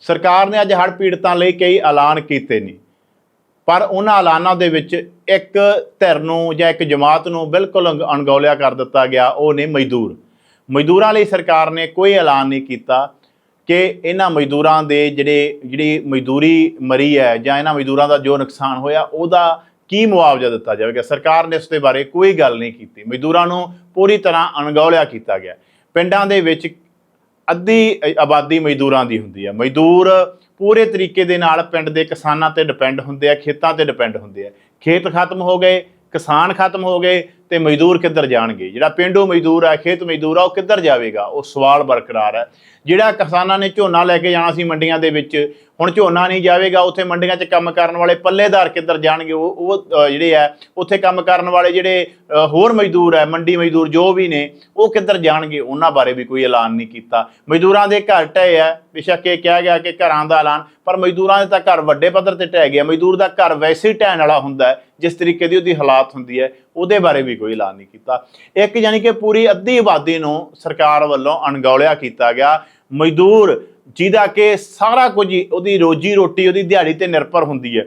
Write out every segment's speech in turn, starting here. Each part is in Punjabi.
ਸਰਕਾਰ ਨੇ ਅੱਜ ਹੜ੍ਹ ਪੀੜਤਾਂ ਲਈ ਕਈ ਐਲਾਨ ਕੀਤੇ ਨੇ। ਪਰ ਉਹਨਾਂ ਐਲਾਨਾਂ ਦੇ ਵਿੱਚ ਇੱਕ ਧਿਰ ਨੂੰ ਜਾਂ ਇੱਕ ਜਮਾਤ ਨੂੰ ਬਿਲਕੁਲ ਅੰਗ- ਅਣਗੌਲਿਆ ਕਰ ਦਿੱਤਾ ਗਿਆ, ਉਹ ਨੇ ਮਜ਼ਦੂਰ। ਮਜ਼ਦੂਰਾਂ ਲਈ ਸਰਕਾਰ ਨੇ ਕੋਈ ਐਲਾਨ ਨਹੀਂ ਕੀਤਾ ਕਿ ਇਹਨਾਂ ਮਜ਼ਦੂਰਾਂ ਦੇ ਜਿਹੜੇ, ਜਿਹੜੀ ਮਜ਼ਦੂਰੀ ਮਰੀ ਹੈ ਜਾਂ ਇਹਨਾਂ ਮਜ਼ਦੂਰਾਂ ਦਾ ਜੋ ਨੁਕਸਾਨ ਹੋਇਆ, ਉਹਦਾ ਕੀ ਮੁਆਵਜ਼ਾ ਦਿੱਤਾ ਜਾਵੇਗਾ? ਸਰਕਾਰ ਨੇ ਉਸ ਦੇ ਬਾਰੇ ਕੋਈ ਗੱਲ ਨਹੀਂ ਕੀਤੀ। ਮਜ਼ਦੂਰਾਂ ਨੂੰ ਪੂਰੀ ਤਰ੍ਹਾਂ ਅਣਗੌਲਿਆ ਕੀਤਾ ਗਿਆ। ਪਿੰਡਾਂ ਦੇ ਵਿੱਚ ਅੱਧੀ ਆਬਾਦੀ ਮਜ਼ਦੂਰਾਂ ਦੀ ਹੁੰਦੀ ਹੈ ਮਜ਼ਦੂਰ ਪੂਰੇ ਤਰੀਕੇ ਦੇ ਨਾਲ ਪਿੰਡ ਦੇ ਕਿਸਾਨਾਂ ਤੇ ਡਿਪੈਂਡ ਹੁੰਦੇ ਆ, ਖੇਤਾਂ ਤੇ ਡਿਪੈਂਡ ਹੁੰਦੇ ਆ। ਖੇਤ ਖਤਮ ਹੋ ਗਏ, ਕਿਸਾਨ ਖਤਮ ਹੋ ਗਏ ਤੇ ਮਜ਼ਦੂਰ ਕਿੱਧਰ ਜਾਣਗੇ? ਜਿਹੜਾ ਪਿੰਡੂ ਮਜ਼ਦੂਰ ਆ, ਖੇਤ ਮਜ਼ਦੂਰ ਆ, ਉਹ ਕਿੱਧਰ ਜਾਵੇਗਾ? ਉਹ ਸਵਾਲ ਬਰਕਰਾਰ ਹੈ। ਜਿਹੜਾ ਕਿਸਾਨਾਂ ਨੇ ਝੋਨਾ ਲੈ ਕੇ ਜਾਣਾ ਸੀ ਮੰਡੀਆਂ ਦੇ ਵਿੱਚ, ਹੁਣ ਝੋਨਾ ਨਹੀਂ ਜਾਵੇਗਾ, ਉੱਥੇ ਮੰਡੀਆਂ 'ਚ ਕੰਮ ਕਰਨ ਵਾਲੇ ਪੱਲੇਦਾਰ ਕਿੱਧਰ ਜਾਣਗੇ? ਉਹ ਉਹ ਜਿਹੜੇ ਆ, ਉੱਥੇ ਕੰਮ ਕਰਨ ਵਾਲੇ ਜਿਹੜੇ ਹੋਰ ਮਜ਼ਦੂਰ ਹੈ ਮੰਡੀ ਮਜ਼ਦੂਰ ਜੋ ਵੀ ਨੇ, ਉਹ ਕਿੱਧਰ ਜਾਣਗੇ? ਉਹਨਾਂ ਬਾਰੇ ਵੀ ਕੋਈ ਐਲਾਨ ਨਹੀਂ ਕੀਤਾ। ਮਜ਼ਦੂਰਾਂ ਦੇ ਘਰ ਢਏ ਆ, ਬੇਸ਼ੱਕ ਇਹ ਕਿਹਾ ਗਿਆ ਕਿ ਘਰਾਂ ਦਾ ਐਲਾਨ, ਪਰ ਮਜ਼ਦੂਰਾਂ ਦੇ ਤਾਂ ਘਰ ਵੱਡੇ ਪੱਧਰ ਤੇ ਢਹਿ ਗਿਆ ਮਜ਼ਦੂਰ ਦਾ ਘਰ ਵੈਸੇ ਹੀ ਢਹਿਣ ਵਾਲਾ ਹੁੰਦਾ ਜਿਸ ਤਰੀਕੇ ਦੀ ਉਹਦੀ ਹਾਲਾਤ ਹੁੰਦੀ ਹੈ, ਉਹਦੇ ਬਾਰੇ ਵੀ ਕੋਈ ਐਲਾਨ ਨਹੀਂ ਕੀਤਾ। ਇੱਕ ਯਾਨੀ ਕਿ ਪੂਰੀ ਅੱਧੀ ਆਬਾਦੀ ਨੂੰ ਸਰਕਾਰ ਵੱਲੋਂ ਅਣਗੌਲਿਆ ਕੀਤਾ ਗਿਆ। ਮਜ਼ਦੂਰ, ਜਿਹਦਾ ਕਿ ਸਾਰਾ ਕੁਝ ਉਹਦੀ ਰੋਜੀ ਰੋਟੀ, ਉਹਦੀ ਦਿਹਾੜੀ ਤੇ ਨਿਰਭਰ ਹੁੰਦੀ ਹੈ।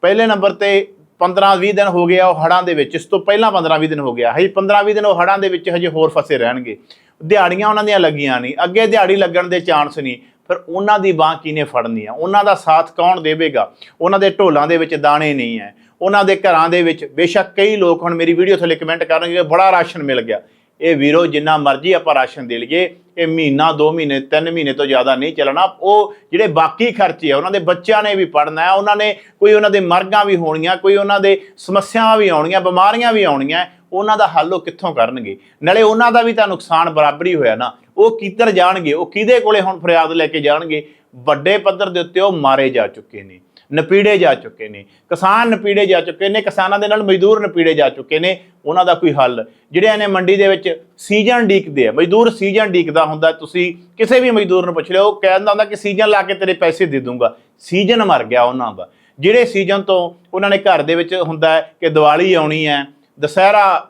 ਪਹਿਲੇ ਨੰਬਰ ਤੇ 15-20 ਦਿਨ ਹੋ ਗਿਆ ਉਹ ਹੜਾਂ ਦੇ ਵਿੱਚ। ਇਸ ਤੋਂ ਪਹਿਲਾਂ 15-20 ਦਿਨ ਹੋ ਗਿਆ। ਹਜੇ 15-20 ਦਿਨ ਉਹ ਹੜਾਂ ਦੇ ਵਿੱਚ ਹਜੇ ਹੋਰ ਫਸੇ ਰਹਿਣਗੇ। ਦਿਹਾੜੀਆਂ ਉਹਨਾਂ ਦੀਆਂ ਲੱਗੀਆਂ ਨਹੀਂ। ਅੱਗੇ ਦਿਹਾੜੀ ਲੱਗਣ ਦੇ ਚਾਂਸ ਨਹੀਂ। ਫਿਰ ਉਹਨਾਂ ਦੀ ਬਾਹ ਕਿਹਨੇ ਫੜਨੀ ਆ? ਉਹਨਾਂ ਦਾ ਸਾਥ ਕੌਣ ਦੇਵੇਗਾ? ਉਹਨਾਂ ਦੇ ਢੋਲਾਂ ਦੇ ਵਿੱਚ ਦਾਣੇ ਨਹੀਂ ਹੈ। ਉਹਨਾਂ ਦੇ ਘਰਾਂ ਦੇ ਵਿੱਚ ਬੇਸ਼ੱਕ ਕਈ ਲੋਕ ਹੁਣ ਮੇਰੀ ਵੀਡੀਓ ਥੱਲੇ ਕਮੈਂਟ ਕਰਨਗੇ ਬੜਾ ਰਾਸ਼ਨ ਮਿਲ ਗਿਆ। ਇਹ ਵੀਰੋ, ਜਿੰਨਾ ਮਰਜ਼ੀ ਆਪਾਂ ਰਾਸ਼ਨ ਦੇ ਲਈਏ, ਇਹ ਮਹੀਨਾ 2 ਮਹੀਨੇ 3 ਮਹੀਨੇ ਤੋਂ ਜ਼ਿਆਦਾ ਨਹੀਂ ਚੱਲਣਾ। ਉਹ ਜਿਹੜੇ ਬਾਕੀ ਖਰਚੇ ਆ, ਉਹਨਾਂ ਦੇ ਬੱਚਿਆਂ ਨੇ ਵੀ ਪੜਨਾ ਹੈ, ਉਹਨਾਂ ਨੇ ਕੋਈ ਉਹਨਾਂ ਦੇ ਮਰਗਾਂ ਵੀ ਹੋਣੀਆਂ, ਕੋਈ ਉਹਨਾਂ ਦੇ ਸਮੱਸਿਆਵਾਂ ਵੀ ਆਉਣੀਆਂ, ਬਿਮਾਰੀਆਂ ਵੀ ਆਉਣੀਆਂ, ਉਹਨਾਂ ਦਾ ਹੱਲ ਉਹ ਕਿੱਥੋਂ ਕਰਨਗੇ? ਨਾਲੇ ਉਹਨਾਂ ਦਾ ਵੀ ਤਾਂ ਨੁਕਸਾਨ ਬਰਾਬਰੀ ਹੋਇਆ ਨਾ, ਉਹ ਕਿੱਧਰ ਜਾਣਗੇ, ਉਹ ਕਿਹਦੇ ਕੋਲੇ ਹੁਣ ਫਰਿਆਦ ਲੈ ਕੇ ਜਾਣਗੇ? ਵੱਡੇ ਪੱਧਰ ਦੇ ਉੱਤੇ ਉਹ ਮਾਰੇ ਜਾ ਚੁੱਕੇ ਨੇ। ਨਪੀੜੇ ਜਾ ਚੁੱਕੇ ਨੇ, ਕਿਸਾਨ ਨਪੀੜੇ ਜਾ ਚੁੱਕੇ ਨੇ, ਕਿਸਾਨਾਂ ਦੇ ਨਾਲ ਮਜ਼ਦੂਰ ਨਪੀੜੇ ਜਾ ਚੁੱਕੇ ਨੇ, ਉਹਨਾਂ ਦਾ ਕੋਈ ਹੱਲ। ਜਿਹੜਿਆਂ ਨੇ ਮੰਡੀ ਦੇ ਵਿੱਚ ਸੀਜ਼ਨ ਡੀਕਦੇ ਆ, ਮਜ਼ਦੂਰ ਸੀਜ਼ਨ ਡੀਕਦਾ ਹੁੰਦਾ, ਤੁਸੀਂ ਕਿਸੇ ਵੀ ਮਜ਼ਦੂਰ ਨੂੰ ਪੁੱਛ ਲਿਓ, ਉਹ ਕਹਿੰਦਾ ਹੁੰਦਾ ਕਿ ਸੀਜ਼ਨ ਲਾ ਕੇ ਤੇਰੇ ਪੈਸੇ ਦੇ ਦੂੰਗਾ। ਸੀਜ਼ਨ ਮਰ ਗਿਆ ਉਹਨਾਂ ਦਾ। ਜਿਹੜੇ ਸੀਜ਼ਨ ਤੋਂ ਉਹਨਾਂ ਨੇ ਘਰ ਦੇ ਵਿੱਚ ਹੁੰਦਾ ਕਿ ਦੀਵਾਲੀ ਆਉਣੀ ਹੈ, ਦਸਹਿਰਾ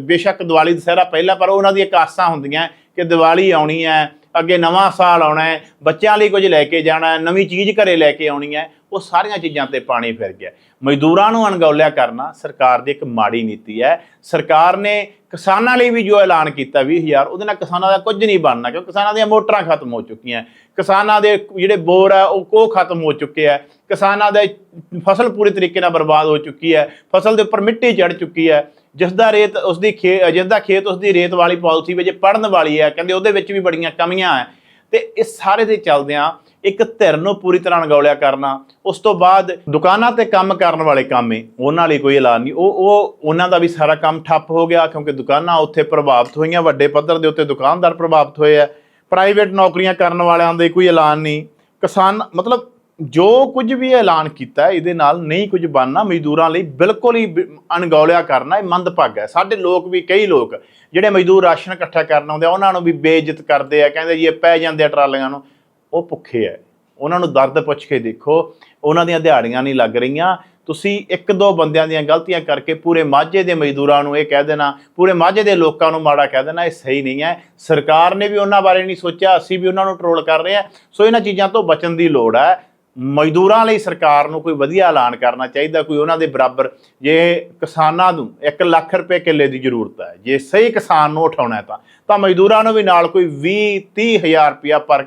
ਬੇਸ਼ੱਕ ਦੀਵਾਲੀ, ਦਸਹਿਰਾ ਪਹਿਲਾਂ, ਪਰ ਉਹਨਾਂ ਦੀਆਂ ਇੱਕ ਆਸਾਂ ਹੁੰਦੀਆਂ ਕਿ ਦੀਵਾਲੀ ਆਉਣੀ ਹੈ ਅੱਗੇ ਨਵਾਂ ਸਾਲ ਆਉਣਾ ਹੈ, ਬੱਚਿਆਂ ਲਈ ਕੁਝ ਲੈ ਕੇ ਜਾਣਾ ਹੈ, ਨਵੀਂ ਚੀਜ਼ ਘਰੇ ਲੈ ਕੇ ਆਉਣੀ ਹੈ, ਉਹ ਸਾਰੀਆਂ ਚੀਜ਼ਾਂ ਤੇ ਪਾਣੀ ਫਿਰ ਗਿਆ। ਮਜ਼ਦੂਰਾਂ ਨੂੰ ਅਣਗੌਲਿਆ ਕਰਨਾ ਸਰਕਾਰ ਦੀ ਇੱਕ ਮਾੜੀ ਨੀਤੀ ਹੈ। ਸਰਕਾਰ ਨੇ ਕਿਸਾਨਾਂ ਲਈ ਵੀ ਜੋ ਐਲਾਨ ਕੀਤਾ 20000 ਉਹਦੇ ਨਾਲ ਕਿਸਾਨਾਂ ਦਾ ਕੁਝ ਨਹੀਂ ਬਣਨਾ, ਕਿਉਂਕਿ ਕਿਸਾਨਾਂ ਦੀਆਂ ਮੋਟਰਾਂ ਖਤਮ ਹੋ ਚੁੱਕੀਆਂ। ਕਿਸਾਨਾਂ ਦੇ ਜਿਹੜੇ ਬੋਰ ਆ ਉਹ ਕੋ ਖਤਮ ਹੋ ਚੁੱਕੇ ਆ ਕਿਸਾਨਾਂ ਦੇ ਫਸਲ ਪੂਰੀ ਤਰੀਕੇ ਨਾਲ ਬਰਬਾਦ ਹੋ ਚੁੱਕੀ ਹੈ। ਫਸਲ ਦੇ ਉੱਪਰ ਮਿੱਟੀ ਚੜ ਚੁੱਕੀ ਹੈ। ਜਿਸ ਦਾ ਰੇਤ ਉਸ ਦੀ ਖੇ ਜਿਸ ਦਾ ਖੇਤ ਉਸ ਦੀ ਰੇਤ ਵਾਲੀ ਪਾਲਿਸੀ ਵਿੱਚ ਪੜਨ ਵਾਲੀ ਹੈ, ਕਹਿੰਦੇ ਉਹਦੇ ਵਿੱਚ ਵੀ ਬੜੀਆਂ ਕਮੀਆਂ ਹੈ। ਤੇ ਇਸ ਸਾਰੇ ਦੇ ਚੱਲਦਿਆਂ ਇੱਕ ਧਿਰ ਨੂੰ ਪੂਰੀ ਤਰ੍ਹਾਂ ਅਣਗੌਲਿਆ ਕਰਨਾ, ਉਸ ਤੋਂ ਬਾਅਦ ਦੁਕਾਨਾਂ ਤੇ ਕੰਮ ਕਰਨ ਵਾਲੇ ਕਾਮੇ ਉਹਨਾਂ ਲਈ ਕੋਈ ਐਲਾਨ ਨਹੀਂ। ਉਹ ਉਹ, ਉਹਨਾਂ ਦਾ ਵੀ ਸਾਰਾ ਕੰਮ ਠੱਪ ਹੋ ਗਿਆ, ਕਿਉਂਕਿ ਦੁਕਾਨਾਂ ਉੱਥੇ ਪ੍ਰਭਾਵਿਤ ਹੋਈਆਂ, ਵੱਡੇ ਪੱਧਰ ਦੇ ਉੱਤੇ ਦੁਕਾਨਦਾਰ ਪ੍ਰਭਾਵਿਤ ਹੋਏ ਆ ਪ੍ਰਾਈਵੇਟ ਨੌਕਰੀਆਂ ਕਰਨ ਵਾਲਿਆਂ ਦੇ ਕੋਈ ਐਲਾਨ ਨਹੀਂ। ਕਿਸਾਨ, ਮਤਲਬ ਜੋ ਕੁਝ ਵੀ ਐਲਾਨ ਕੀਤਾ ਇਹਦੇ ਨਾਲ ਨਹੀਂ ਕੁਝ ਬਣਨਾ, ਮਜ਼ਦੂਰਾਂ ਲਈ ਬਿਲਕੁਲ ਹੀ ਬ- ਅਣਗੌਲਿਆ ਕਰਨਾ ਇਹ ਮੰਦਭਾਗਾ ਹੈ। ਸਾਡੇ ਲੋਕ ਵੀ, ਕਈ ਲੋਕ ਜਿਹੜੇ ਮਜ਼ਦੂਰ ਰਾਸ਼ਨ ਇਕੱਠਾ ਕਰਨ ਆਉਂਦੇ ਆ, ਉਹਨਾਂ ਨੂੰ ਵੀ ਬੇਇੱਜ਼ਤ ਕਰਦੇ ਆ, ਕਹਿੰਦੇ ਜੀ ਇਹ ਪੈ ਜਾਂਦੇ ਆ ਟਰਾਲੀਆਂ ਨੂੰ। ਉਹ ਭੁੱਖੇ ਆ ਉਹਨਾਂ ਨੂੰ ਦਰਦ ਪੁੱਛ ਕੇ ਦੇਖੋ, ਉਹਨਾਂ ਦੀਆਂ ਦਿਹਾੜੀਆਂ ਨਹੀਂ ਲੱਗ ਰਹੀਆਂ। ਤੁਸੀਂ ਇੱਕ ਦੋ ਬੰਦਿਆਂ ਦੀਆਂ ਗਲਤੀਆਂ ਕਰਕੇ ਪੂਰੇ ਮਾਝੇ ਦੇ ਮਜ਼ਦੂਰਾਂ ਨੂੰ ਇਹ ਕਹਿ ਦੇਣਾ, ਪੂਰੇ ਮਾਝੇ ਦੇ ਲੋਕਾਂ ਨੂੰ ਮਾੜਾ ਕਹਿ ਦੇਣਾ, ਇਹ ਸਹੀ ਨਹੀਂ ਹੈ। ਸਰਕਾਰ ਨੇ ਵੀ ਉਹਨਾਂ ਬਾਰੇ ਨਹੀਂ ਸੋਚਿਆ, ਅਸੀਂ ਵੀ ਉਹਨਾਂ ਨੂੰ ਟਰੋਲ ਕਰ ਰਹੇ ਹਾਂ। ਸੋ ਇਹਨਾਂ ਚੀਜ਼ਾਂ ਤੋਂ ਬਚਣ ਦੀ ਲੋੜ ਹੈ। ਮਜ਼ਦੂਰਾਂ ਲਈ ਸਰਕਾਰ ਨੂੰ ਕੋਈ ਵਧੀਆ ਐਲਾਨ ਕਰਨਾ ਚਾਹੀਦਾ, ਕੋਈ ਉਹਨਾਂ ਦੇ ਬਰਾਬਰ ਜੇ ਕਿਸਾਨਾਂ ਨੂੰ 1 ਲੱਖ ਰੁਪਏ ਕਿੱਲੇ ਦੀ ਜ਼ਰੂਰਤ ਹੈ, ਜੇ ਸਹੀ ਕਿਸਾਨ ਨੂੰ ਉਠਾਉਣਾ ਤਾਂ ਤਾਂ ਮਜ਼ਦੂਰਾਂ ਨੂੰ ਵੀ ਨਾਲ ਕੋਈ 20 30 ਹਜ਼ਾਰ ਰੁਪਇਆ ਪਰ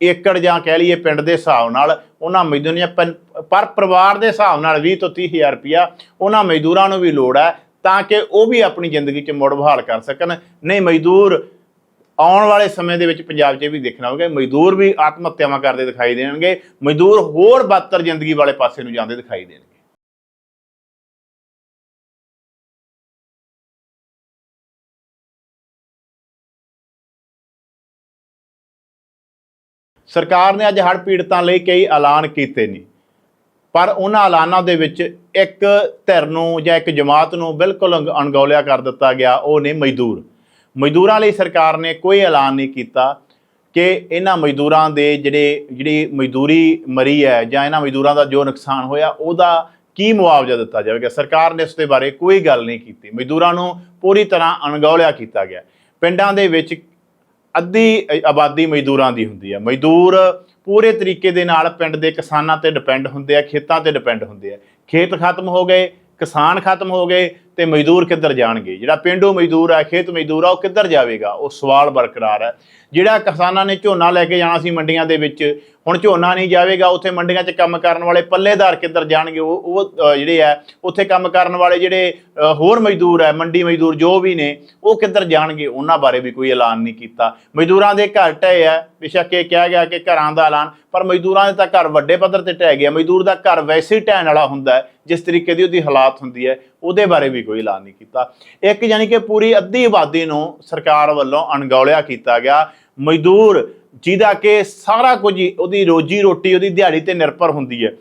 ਏਕੜ ਜਾਂ ਕਹਿ ਲਈਏ ਪਿੰਡ ਦੇ ਹਿਸਾਬ ਨਾਲ, ਉਹਨਾਂ ਮਜ਼ਦੂਰਾਂ ਪਰ ਪਰ ਪਰਿਵਾਰ ਦੇ ਹਿਸਾਬ ਨਾਲ 20 ਤੋਂ 30 ਹਜ਼ਾਰ ਰੁਪਇਆ ਉਹਨਾਂ ਮਜ਼ਦੂਰਾਂ ਨੂੰ ਵੀ ਲੋੜ ਹੈ, ਤਾਂ ਕਿ ਉਹ ਵੀ ਆਪਣੀ ਜ਼ਿੰਦਗੀ 'ਚ ਮੁੜ ਬਹਾਲ ਕਰ ਸਕਣ। ਨਹੀਂ, ਮਜ਼ਦੂਰ ਆਉਣ ਵਾਲੇ ਸਮੇਂ ਦੇ ਵਿੱਚ ਪੰਜਾਬ 'ਚ ਵੀ ਦੇਖਣਾ ਹੋਵੇਗਾ ਮਜ਼ਦੂਰ ਵੀ ਆਤਮ ਹੱਤਿਆਵਾਂ ਕਰਦੇ ਦਿਖਾਈ ਦੇਣਗੇ, ਮਜ਼ਦੂਰ ਹੋਰ ਬਦਤਰ ਜ਼ਿੰਦਗੀ ਵਾਲੇ ਪਾਸੇ ਨੂੰ ਜਾਂਦੇ ਦਿਖਾਈ ਦੇਣਗੇ। ਸਰਕਾਰ ਨੇ ਅੱਜ ਹੜ੍ਹ ਪੀੜਤਾਂ ਲਈ ਕਈ ਐਲਾਨ ਕੀਤੇ ਨੇ, ਪਰ ਉਹਨਾਂ ਐਲਾਨਾਂ ਦੇ ਵਿੱਚ ਇੱਕ ਧਿਰ ਨੂੰ ਜਾਂ ਇੱਕ ਜਮਾਤ ਨੂੰ ਬਿਲਕੁਲ ਅੰਗ- ਅਣਗੌਲਿਆ ਕਰ ਦਿੱਤਾ ਗਿਆ, ਉਹ ਨੇ ਮਜ਼ਦੂਰ। ਮਜ਼ਦੂਰਾਂ ਲਈ ਸਰਕਾਰ ਨੇ ਕੋਈ ਐਲਾਨ ਨਹੀਂ ਕੀਤਾ ਕਿ ਇਹਨਾਂ ਮਜ਼ਦੂਰਾਂ ਦੇ ਜਿਹੜੇ, ਜਿਹੜੀ ਮਜ਼ਦੂਰੀ ਮਰੀ ਹੈ ਜਾਂ ਇਹਨਾਂ ਮਜ਼ਦੂਰਾਂ ਦਾ ਜੋ ਨੁਕਸਾਨ ਹੋਇਆ, ਉਹਦਾ ਕੀ ਮੁਆਵਜ਼ਾ ਦਿੱਤਾ ਜਾਵੇਗਾ? ਸਰਕਾਰ ਨੇ ਉਸ ਦੇ ਬਾਰੇ ਕੋਈ ਗੱਲ ਨਹੀਂ ਕੀਤੀ। ਮਜ਼ਦੂਰਾਂ ਨੂੰ ਪੂਰੀ ਤਰ੍ਹਾਂ ਅਣਗੌਲਿਆ ਕੀਤਾ ਗਿਆ। ਪਿੰਡਾਂ ਦੇ ਵਿੱਚ ਅੱਧੀ ਆਬਾਦੀ ਮਜ਼ਦੂਰਾਂ ਦੀ ਹੁੰਦੀ ਹੈ। ਮਜ਼ਦੂਰ ਪੂਰੇ ਤਰੀਕੇ ਦੇ ਨਾਲ ਪਿੰਡ ਦੇ ਕਿਸਾਨਾਂ ਤੇ ਡਿਪੈਂਡ ਹੁੰਦੇ ਆ, ਖੇਤਾਂ ਤੇ ਡਿਪੈਂਡ ਹੁੰਦੇ ਆ। ਖੇਤ ਖਤਮ ਹੋ ਗਏ, ਕਿਸਾਨ ਖਤਮ ਹੋ ਗਏ ਤੇ ਮਜ਼ਦੂਰ ਕਿੱਧਰ ਜਾਣਗੇ? ਜਿਹੜਾ ਪਿੰਡੂ ਮਜ਼ਦੂਰ ਆ ਖੇਤ ਮਜ਼ਦੂਰ ਆ ਉਹ ਕਿੱਧਰ ਜਾਵੇਗਾ? ਉਹ ਸਵਾਲ ਬਰਕਰਾਰ ਹੈ। ਜਿਹੜਾ ਕਿਸਾਨਾਂ ਨੇ ਝੋਨਾ ਲੈ ਕੇ ਜਾਣਾ ਸੀ ਮੰਡੀਆਂ ਦੇ ਵਿੱਚ, ਹੁਣ ਝੋਨਾ ਨਹੀਂ ਜਾਵੇਗਾ, ਉੱਥੇ ਮੰਡੀਆਂ 'ਚ ਕੰਮ ਕਰਨ ਵਾਲੇ ਪੱਲੇਦਾਰ ਕਿੱਧਰ ਜਾਣਗੇ? ਉਹ ਉਹ ਜਿਹੜੇ ਆ ਉੱਥੇ ਕੰਮ ਕਰਨ ਵਾਲੇ ਜਿਹੜੇ ਹੋਰ ਮਜ਼ਦੂਰ ਹੈ, ਮੰਡੀ ਮਜ਼ਦੂਰ ਜੋ ਵੀ ਨੇ, ਉਹ ਕਿੱਧਰ ਜਾਣਗੇ? ਉਹਨਾਂ ਬਾਰੇ ਵੀ ਕੋਈ ਐਲਾਨ ਨਹੀਂ ਕੀਤਾ। ਮਜ਼ਦੂਰਾਂ ਦੇ ਘਰ ਢਏ ਆ ਬੇਸ਼ੱਕ ਇਹ ਕਿਹਾ ਗਿਆ ਕਿ ਘਰਾਂ ਦਾ ਐਲਾਨ, ਪਰ ਮਜ਼ਦੂਰਾਂ ਦੇ ਤਾਂ ਘਰ ਵੱਡੇ ਪੱਧਰ ਤੇ ਢਹਿ ਗਿਆ ਮਜ਼ਦੂਰ ਦਾ ਘਰ ਵੈਸੇ ਹੀ ਢਹਿਣ ਵਾਲਾ ਹੁੰਦਾ ਜਿਸ ਤਰੀਕੇ ਦੀ ਉਹਦੀ ਹਾਲਾਤ ਹੁੰਦੀ ਹੈ, ਉਹਦੇ ਬਾਰੇ ਵੀ ਕੋਈ ਐਲਾਨ ਨਹੀਂ ਕੀਤਾ। ਇੱਕ ਯਾਨੀ ਕਿ ਪੂਰੀ ਅੱਧੀ ਆਬਾਦੀ ਨੂੰ ਸਰਕਾਰ ਵੱਲੋਂ ਅਣਗੌਲਿਆ ਕੀਤਾ ਗਿਆ। ਮਜ਼ਦੂਰ, ਜਿਹਦਾ ਕਿ ਸਾਰਾ ਕੁਝ ਉਹਦੀ ਰੋਜੀ ਰੋਟੀ, ਉਹਦੀ ਦਿਹਾੜੀ ਤੇ ਨਿਰਭਰ ਹੁੰਦੀ ਹੈ।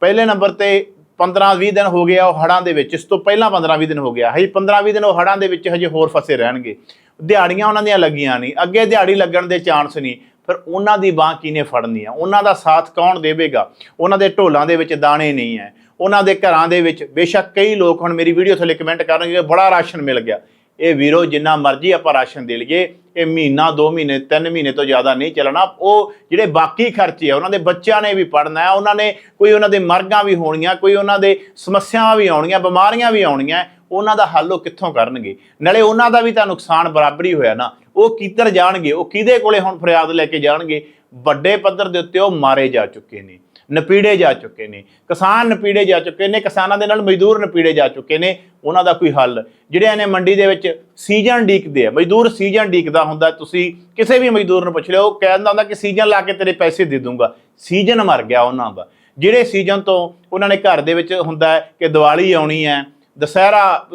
ਪਹਿਲੇ ਨੰਬਰ ਤੇ 15-20 ਦਿਨ ਹੋ ਗਿਆ ਉਹ ਹੜਾਂ ਦੇ ਵਿੱਚ। ਇਸ ਤੋਂ ਪਹਿਲਾਂ 15-20 ਦਿਨ ਹੋ ਗਿਆ। ਹਜੇ 15-20 ਦਿਨ ਉਹ ਹੜਾਂ ਦੇ ਵਿੱਚ ਹਜੇ ਹੋਰ ਫਸੇ ਰਹਿਣਗੇ। ਦਿਹਾੜੀਆਂ ਉਹਨਾਂ ਦੀਆਂ ਲੱਗੀਆਂ ਨਹੀਂ। ਅੱਗੇ ਦਿਹਾੜੀ ਲੱਗਣ ਦੇ ਚਾਂਸ ਨਹੀਂ। ਫਿਰ ਉਹਨਾਂ ਦੀ ਬਾਹ ਕਿਹਨੇ ਫੜਨੀ ਆ? ਉਹਨਾਂ ਦਾ ਸਾਥ ਕੌਣ ਦੇਵੇਗਾ? ਉਹਨਾਂ ਦੇ ਢੋਲਾਂ ਦੇ ਵਿੱਚ ਦਾਣੇ ਨਹੀਂ ਹੈ। ਉਹਨਾਂ ਦੇ ਘਰਾਂ ਦੇ ਵਿੱਚ ਬੇਸ਼ੱਕ ਕਈ ਲੋਕ ਹੁਣ ਮੇਰੀ ਵੀਡੀਓ ਥੱਲੇ ਕਮੈਂਟ ਕਰਨਗੇ ਬੜਾ ਰਾਸ਼ਨ ਮਿਲ ਗਿਆ। ਇਹ ਵੀਰੋ ਜਿੰਨਾ ਮਰਜ਼ੀ ਆਪਾਂ ਰਾਸ਼ਨ ਦੇ ਲਈਏ, ਇਹ ਮਹੀਨਾ 2 ਮਹੀਨੇ 3 ਮਹੀਨੇ ਤੋਂ ਜ਼ਿਆਦਾ ਨਹੀਂ ਚੱਲਣਾ। ਉਹ ਜਿਹੜੇ ਬਾਕੀ ਖਰਚੇ ਆ, ਉਹਨਾਂ ਦੇ ਬੱਚਿਆਂ ਨੇ ਵੀ ਪੜਨਾ ਹੈ, ਉਹਨਾਂ ਨੇ ਕੋਈ ਉਹਨਾਂ ਦੇ ਮਰਗਾਂ ਵੀ ਹੋਣੀਆਂ ਕੋਈ ਉਹਨਾਂ ਦੇ ਸਮੱਸਿਆਵਾਂ ਵੀ ਆਉਣੀਆਂ ਬਿਮਾਰੀਆਂ ਵੀ ਆਉਣੀਆਂ ਉਹਨਾਂ ਦਾ ਹੱਲ ਉਹ ਕਿੱਥੋਂ ਕਰਨਗੇ? ਨਾਲੇ ਉਹਨਾਂ ਦਾ ਵੀ ਤਾਂ ਨੁਕਸਾਨ ਬਰਾਬਰ ਹੀ ਹੋਇਆ ਨਾ। ਉਹ ਕਿੱਧਰ ਜਾਣਗੇ? ਉਹ ਕਿਹਦੇ ਕੋਲੇ ਹੁਣ ਫਰਿਆਦ ਲੈ ਕੇ ਜਾਣਗੇ? ਵੱਡੇ ਪੱਧਰ ਦੇ ਉੱਤੇ ਉਹ ਮਾਰੇ ਜਾ ਚੁੱਕੇ ਨੇ। ਨਪੀੜੇ ਜਾ ਚੁੱਕੇ ਨੇ। ਕਿਸਾਨ ਨਪੀੜੇ ਜਾ ਚੁੱਕੇ ਨੇ, ਕਿਸਾਨਾਂ ਦੇ ਨਾਲ ਮਜ਼ਦੂਰ ਨਪੀੜੇ ਜਾ ਚੁੱਕੇ ਨੇ, ਉਹਨਾਂ ਦਾ ਕੋਈ ਹੱਲ। ਜਿਹੜਿਆਂ ਨੇ ਮੰਡੀ ਦੇ ਵਿੱਚ ਸੀਜ਼ਨ ਡੀਕਦੇ ਆ, ਮਜ਼ਦੂਰ ਸੀਜ਼ਨ ਡੀਕਦਾ ਹੁੰਦਾ, ਤੁਸੀਂ ਕਿਸੇ ਵੀ ਮਜ਼ਦੂਰ ਨੂੰ ਪੁੱਛ ਲਿਓ, ਉਹ ਕਹਿੰਦਾ ਹੁੰਦਾ ਕਿ ਸੀਜ਼ਨ ਲਾ ਕੇ ਤੇਰੇ ਪੈਸੇ ਦੇ ਦੂੰਗਾ। ਸੀਜ਼ਨ ਮਰ ਗਿਆ ਉਹਨਾਂ ਦਾ। ਜਿਹੜੇ ਸੀਜ਼ਨ ਤੋਂ ਉਹਨਾਂ ਨੇ ਘਰ ਦੇ ਵਿੱਚ ਹੁੰਦਾ ਕਿ ਦੀਵਾਲੀ ਆਉਣੀ ਹੈ, ਦਸਹਿਰਾ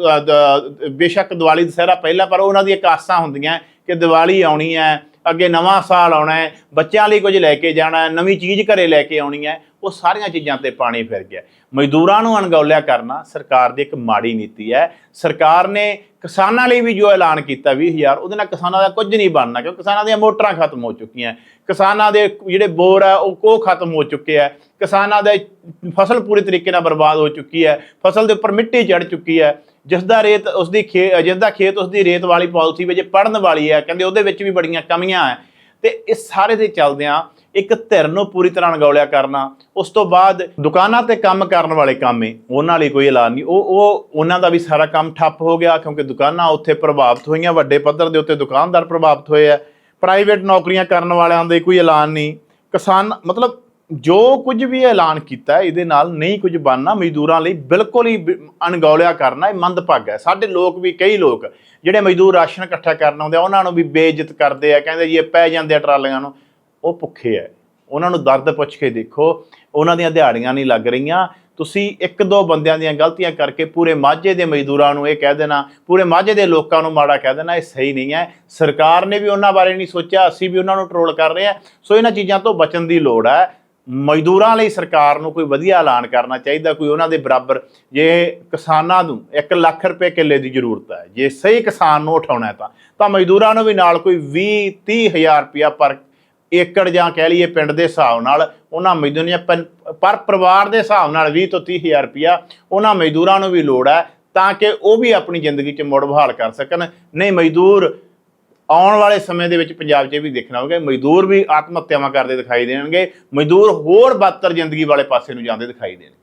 ਬੇਸ਼ੱਕ ਦੀਵਾਲੀ, ਦਸਹਿਰਾ ਪਹਿਲਾਂ, ਪਰ ਉਹਨਾਂ ਦੀਆਂ ਇੱਕ ਆਸਾਂ ਹੁੰਦੀਆਂ ਕਿ ਦੀਵਾਲੀ ਆਉਣੀ ਹੈ ਅੱਗੇ ਨਵਾਂ ਸਾਲ ਆਉਣਾ ਹੈ, ਬੱਚਿਆਂ ਲਈ ਕੁਝ ਲੈ ਕੇ ਜਾਣਾ ਹੈ, ਨਵੀਂ ਚੀਜ਼ ਘਰੇ ਲੈ ਕੇ ਆਉਣੀ ਹੈ, ਉਹ ਸਾਰੀਆਂ ਚੀਜ਼ਾਂ ਤੇ ਪਾਣੀ ਫਿਰ ਗਿਆ। ਮਜ਼ਦੂਰਾਂ ਨੂੰ ਅਣਗੌਲਿਆ ਕਰਨਾ ਸਰਕਾਰ ਦੀ ਇੱਕ ਮਾੜੀ ਨੀਤੀ ਹੈ। ਸਰਕਾਰ ਨੇ ਕਿਸਾਨਾਂ ਲਈ ਵੀ ਜੋ ਐਲਾਨ ਕੀਤਾ 20000 ਉਹਦੇ ਨਾਲ ਕਿਸਾਨਾਂ ਦਾ ਕੁਝ ਨਹੀਂ ਬਣਨਾ, ਕਿਉਂਕਿ ਕਿਸਾਨਾਂ ਦੀਆਂ ਮੋਟਰਾਂ ਖਤਮ ਹੋ ਚੁੱਕੀਆਂ ਕਿਸਾਨਾਂ ਦੇ ਜਿਹੜੇ ਬੋਰ ਆ ਉਹ ਕੋ ਖਤਮ ਹੋ ਚੁੱਕੇ ਆ ਕਿਸਾਨਾਂ ਦੇ ਫਸਲ ਪੂਰੀ ਤਰੀਕੇ ਨਾਲ ਬਰਬਾਦ ਹੋ ਚੁੱਕੀ ਹੈ। ਫਸਲ ਦੇ ਉੱਪਰ ਮਿੱਟੀ ਚੜ ਚੁੱਕੀ ਹੈ। ਜਿਸ ਦਾ ਰੇਤ ਉਸ ਦੀ ਖੇ ਜਿਸ ਦਾ ਖੇਤ ਉਸ ਦੀ ਰੇਤ ਵਾਲੀ ਪਾਲਿਸੀ ਵਿੱਚ ਪੜਨ ਵਾਲੀ ਹੈ, ਕਹਿੰਦੇ ਉਹਦੇ ਵਿੱਚ ਵੀ ਬੜੀਆਂ ਕਮੀਆਂ ਹੈ। ਤੇ ਇਸ ਸਾਰੇ ਦੇ ਚੱਲਦਿਆਂ ਇੱਕ ਧਿਰ ਨੂੰ ਪੂਰੀ ਤਰ੍ਹਾਂ ਅਣਗੌਲਿਆ ਕਰਨਾ, ਉਸ ਤੋਂ ਬਾਅਦ ਦੁਕਾਨਾਂ ਤੇ ਕੰਮ ਕਰਨ ਵਾਲੇ ਕਾਮੇ ਉਹਨਾਂ ਲਈ ਕੋਈ ਐਲਾਨ ਨਹੀਂ। ਉਹ ਉਹ ਉਹਨਾਂ ਦਾ ਵੀ ਸਾਰਾ ਕੰਮ ਠੱਪ ਹੋ ਗਿਆ, ਕਿਉਂਕਿ ਦੁਕਾਨਾਂ ਉੱਥੇ ਪ੍ਰਭਾਵਿਤ ਹੋਈਆਂ, ਵੱਡੇ ਪੱਧਰ ਦੇ ਉੱਤੇ ਦੁਕਾਨਦਾਰ ਪ੍ਰਭਾਵਿਤ ਹੋਏ ਆ ਪ੍ਰਾਈਵੇਟ ਨੌਕਰੀਆਂ ਕਰਨ ਵਾਲਿਆਂ ਦੇ ਕੋਈ ਐਲਾਨ ਨਹੀਂ। ਕਿਸਾਨ ਮਤਲਬ ਜੋ ਕੁਝ ਵੀ ਐਲਾਨ ਕੀਤਾ ਹੈ, ਇਹਦੇ ਨਾਲ ਨਹੀਂ ਕੁਝ ਬਣਨਾ ਮਜ਼ਦੂਰਾਂ ਲਈ ਬਿਲਕੁਲ ਹੀ ਬ- ਅਣਗੌਲਿਆ ਕਰਨਾ ਇਹ ਮੰਦਭਾਗ ਹੈ। ਸਾਡੇ ਲੋਕ ਵੀ ਕਈ ਲੋਕ ਜਿਹੜੇ ਮਜ਼ਦੂਰ ਰਾਸ਼ਨ ਇਕੱਠਾ ਕਰਨ ਆਉਂਦੇ ਆ ਉਹਨਾਂ ਨੂੰ ਵੀ ਬੇਇੱਜ਼ਤ ਕਰਦੇ ਆ ਕਹਿੰਦੇ ਜੀ ਇਹ ਪੈ ਜਾਂਦੇ ਆ ਟਰਾਲੀਆਂ ਨੂੰ। ਉਹ ਭੁੱਖੇ ਆ ਉਹਨਾਂ ਨੂੰ ਦਰਦ ਪੁੱਛ ਕੇ ਦੇਖੋ ਉਹਨਾਂ ਦੀਆਂ ਦਿਹਾੜੀਆਂ ਨਹੀਂ ਲੱਗ ਰਹੀਆਂ। ਤੁਸੀਂ ਇੱਕ ਦੋ ਬੰਦਿਆਂ ਦੀਆਂ ਗਲਤੀਆਂ ਕਰਕੇ ਪੂਰੇ ਮਾਝੇ ਦੇ ਮਜ਼ਦੂਰਾਂ ਨੂੰ ਇਹ ਕਹਿ ਦੇਣਾ ਪੂਰੇ ਮਾਝੇ ਦੇ ਲੋਕਾਂ ਨੂੰ ਮਾੜਾ ਕਹਿ ਦੇਣਾ ਇਹ ਸਹੀ ਨਹੀਂ ਹੈ ਸਰਕਾਰ ਨੇ ਵੀ ਉਹਨਾਂ ਬਾਰੇ ਨਹੀਂ ਸੋਚਿਆ ਅਸੀਂ ਵੀ ਉਹਨਾਂ ਨੂੰ ਟਰੋਲ ਕਰ ਰਹੇ ਹਾਂ ਸੋ ਇਹਨਾਂ ਚੀਜ਼ਾਂ ਤੋਂ ਬਚਣ ਦੀ ਲੋੜ ਹੈ ਮਜ਼ਦੂਰਾਂ ਲਈ ਸਰਕਾਰ ਨੂੰ ਕੋਈ ਵਧੀਆ ਐਲਾਨ ਕਰਨਾ ਚਾਹੀਦਾ, ਕੋਈ ਉਹਨਾਂ ਦੇ ਬਰਾਬਰ। ਜੇ ਕਿਸਾਨਾਂ ਨੂੰ 1 ਲੱਖ ਰੁਪਏ ਕਿੱਲੇ ਦੀ ਜ਼ਰੂਰਤ ਹੈ, ਜੇ ਸਹੀ ਕਿਸਾਨ ਨੂੰ ਉਠਾਉਣਾ ਤਾਂ ਤਾਂ ਮਜ਼ਦੂਰਾਂ ਨੂੰ ਵੀ ਨਾਲ ਕੋਈ 20 30 ਹਜ਼ਾਰ ਰੁਪਇਆ ਪਰ ਏਕੜ ਜਾਂ ਕਹਿ ਲਈਏ ਪਿੰਡ ਦੇ ਹਿਸਾਬ ਨਾਲ, ਉਹਨਾਂ ਮਜ਼ਦੂਰਾਂ ਪੰ- ਪਰ ਪਰਿਵਾਰ ਦੇ ਹਿਸਾਬ ਨਾਲ 20 ਤੋਂ 30 ਹਜ਼ਾਰ ਰੁਪਇਆ ਉਹਨਾਂ ਮਜ਼ਦੂਰਾਂ ਨੂੰ ਵੀ ਲੋੜ ਹੈ, ਤਾਂ ਕਿ ਉਹ ਵੀ ਆਪਣੀ ਜ਼ਿੰਦਗੀ 'ਚ ਮੁੜ ਬਹਾਲ ਕਰ ਸਕਣ। ਨਹੀਂ, ਮਜ਼ਦੂਰ ਆਉਣ ਵਾਲੇ ਸਮੇਂ ਦੇ ਵਿੱਚ ਪੰਜਾਬ 'ਚ ਵੀ ਦੇਖਣਾ ਹੋਵੇਗਾ ਮਜ਼ਦੂਰ ਵੀ ਆਤਮ ਹੱਤਿਆਵਾਂ ਕਰਦੇ ਦਿਖਾਈ ਦੇਣਗੇ, ਮਜ਼ਦੂਰ ਹੋਰ ਬਦਤਰ ਜ਼ਿੰਦਗੀ ਵਾਲੇ ਪਾਸੇ ਨੂੰ ਜਾਂਦੇ ਦਿਖਾਈ ਦੇਣਗੇ।